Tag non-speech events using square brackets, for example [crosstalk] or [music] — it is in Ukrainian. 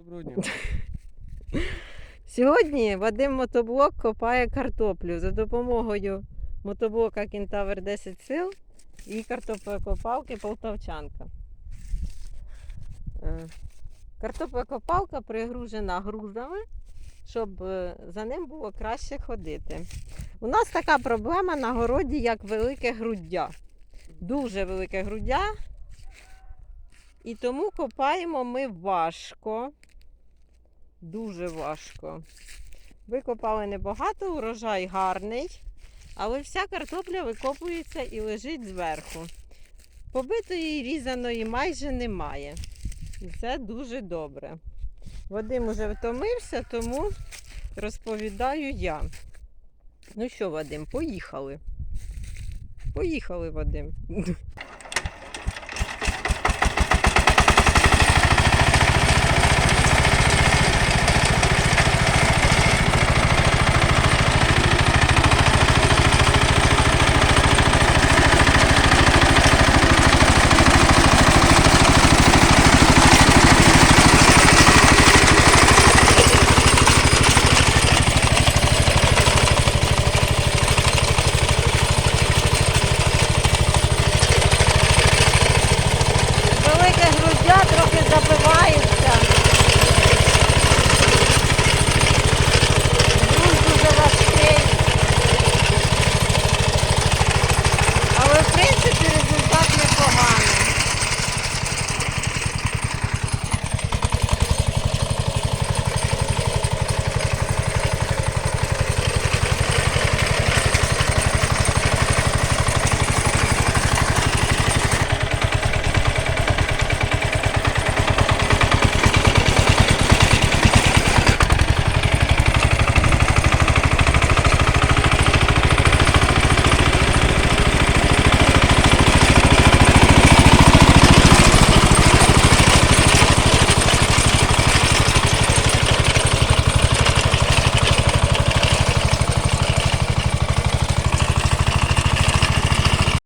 Доброго дня. Сьогодні Вадим Мотоблок копає картоплю за допомогою мотоблока Кентавр 10 сил і картоплекопалки Полтавчанка. Е, Картоплекопалка пригружена грузами, щоб е, за ним було краще ходити. У нас така проблема на городі, як велике груддя. Дуже велике груддя. І тому копаємо ми важко. Дуже важко. Викопали небагато, урожай гарний, але вся картопля викопується і лежить зверху. Побитої різаної майже немає. І це дуже добре. Вадим уже втомився, тому розповідаю я. Ну що, Вадим, поїхали. Поїхали, Вадим. [laughs]